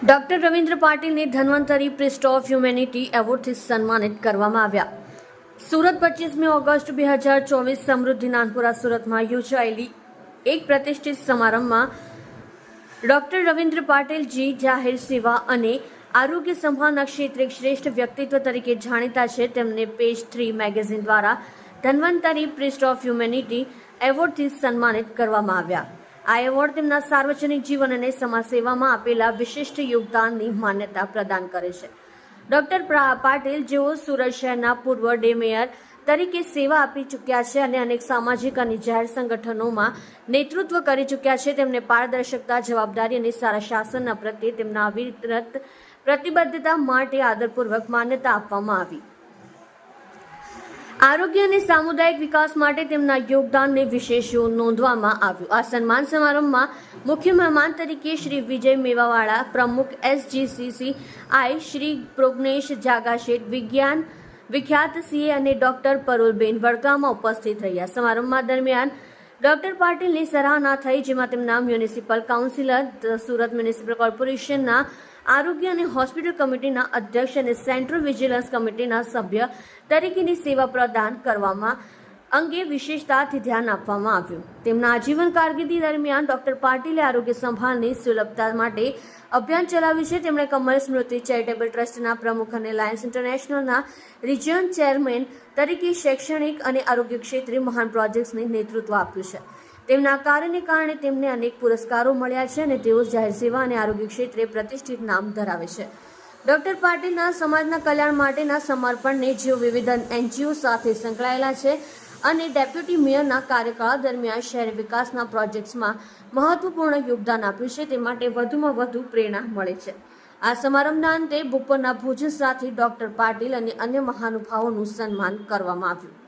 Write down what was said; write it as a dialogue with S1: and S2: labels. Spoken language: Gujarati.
S1: ડોક્ટર રવિન્દ્ર પાટીલને ધન્વંતરી પ્રિસ્ટ ઓફ હ્યુમેનિટી એવોર્ડથી સન્માનિત કરવામાં આવ્યા. સુરત પચીસમી ઓગસ્ટ બે હજાર ચોવીસ સમૃદ્ધિ નાનપુરા સુરતમાં યોજાયેલી એક પ્રતિષ્ઠિત સમારંભમાં ડોક્ટર રવિન્દ્ર પાટીલજી, જાહેર સેવા અને આરોગ્ય સંભાળના ક્ષેત્રે શ્રેષ્ઠ વ્યક્તિત્વ તરીકે જાણીતા છે. તેમને પેજ થ્રી મેગેઝિન દ્વારા ધન્વંતરી પ્રિસ્ટ ઓફ હ્યુમેનિટી એવોર્ડથી સન્માનિત કરવામાં આવ્યા. આ એવોર્ડ તેમના સાર્વજનિક જીવન અને સમાજ સેવામાં આપેલા વિશિષ્ટ યોગદાનની માન્યતા પ્રદાન કરે છે. ડોક્ટર પાટીલ, જેઓ સુરત શહેરના પૂર્વ ડેમેયર તરીકે સેવા આપી ચૂક્યા છે અને અનેક સામાજિક અને જાહેર સંગઠનોમાં નેતૃત્વ કરી ચૂક્યા છે, તેમને પારદર્શકતા, જવાબદારી અને સારા શાસનના પ્રત્યે તેમના અવિરત પ્રતિબદ્ધતા માટે આદરપૂર્વક માન્યતા આપવામાં આવી. આરોગ્ય અને સામુદાયિક વિકાસ માટે તેમના યોગદાનને વિશેષ નોંધવામાં આવ્યું. આ સન્માન સમારંભમાં મુખ્ય મહેમાન તરીકે શ્રી વિજય મેવાવાળા, પ્રમુખ એસજીસીસી, આઈ શ્રી પ્રોગ્નેશ જાગાશેઠ, વિજ્ઞાન વિખ્યાત સીએ અને ડોક્ટર પરોલબેન વડગામાં ઉપસ્થિત રહ્યા. સમારંભમાં દરમિયાન ડોક્ટર પાટીલની સરાહના થઈ, જેમાં તેમના મ્યુનિસિપલ કાઉન્સિલર સુરત મ્યુનિસિપલ કોર્પોરેશનના આરોગ્ય અને હોસ્પિટલ કમિટીના અધ્યક્ષ અને સેન્ટ્રલ વિજિલન્સ કમિટીના સભ્ય તરીકેની સેવા પ્રદાન કરવામાં અંગે વિશેષતાથી ધ્યાન આપવામાં આવ્યું. તેમના આજીવન કારકિર્દી દરમિયાન ડોક્ટર પાટીલે આરોગ્ય સંભાળની સુલભતા માટે અભિયાન ચલાવ્યું છે. તેમણે કમલ સ્મૃતિ ચેરિટેબલ ટ્રસ્ટના પ્રમુખ અને લાયન્સ ઇન્ટરનેશનલના રિજિયન ચેરમેન તરીકે શૈક્ષણિક અને આરોગ્ય ક્ષેત્રે મહાન પ્રોજેક્ટ્સને નેતૃત્વ આપ્યું છે. તેમના કાર્યને કારણે તેમને અનેક પુરસ્કારો મળ્યા છે અને તેઓ જાહેર સેવા અને આરોગ્ય ક્ષેત્રે પ્રતિષ્ઠિત નામ ધરાવે છે. ડોક્ટર પાટીલના સમાજના કલ્યાણ માટેના સમર્પણને જેઓ વિવિધ એનજીઓ સાથે સંકળાયેલા છે અને ડેપ્યુટી મેયરના કાર્યકાળ દરમિયાન શહેર વિકાસના પ્રોજેક્ટ્સમાં મહત્વપૂર્ણ યોગદાન આપ્યું છે, તે માટે વધુમાં વધુ પ્રેરણા મળે છે. આ સમારંભના અંતે બપોરના ભોજન સાથે ડોક્ટર પાટીલ અને અન્ય મહાનુભાવોનું સન્માન કરવામાં આવ્યું.